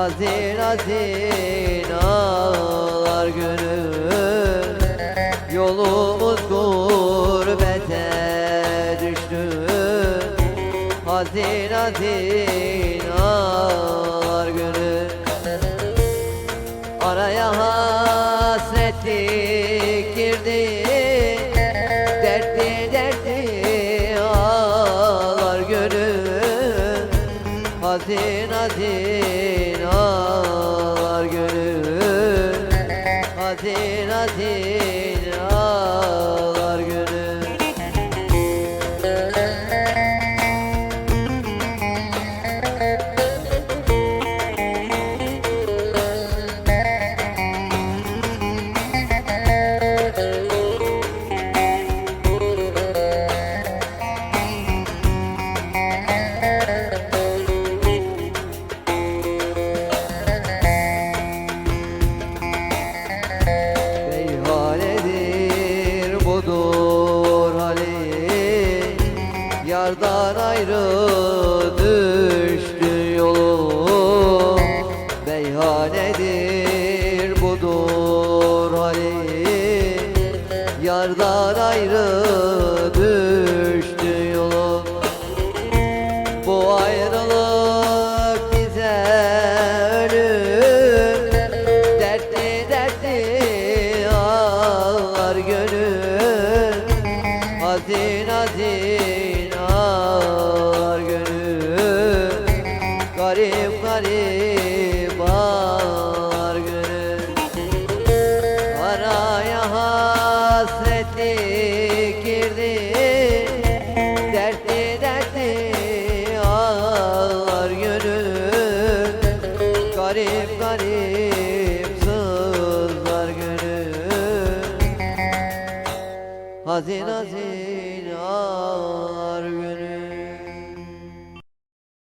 Hazin hazin ağlar gönül Yolumuz gurbete düştü. Hazin hazin ağlar Hazin hazin ağlar gönül. Hazin hazin Yardan ayrı girdi girdi. Dertli dertli ağlar gönül Garip garip sızlar gönül Hazin hazin ağlar gönül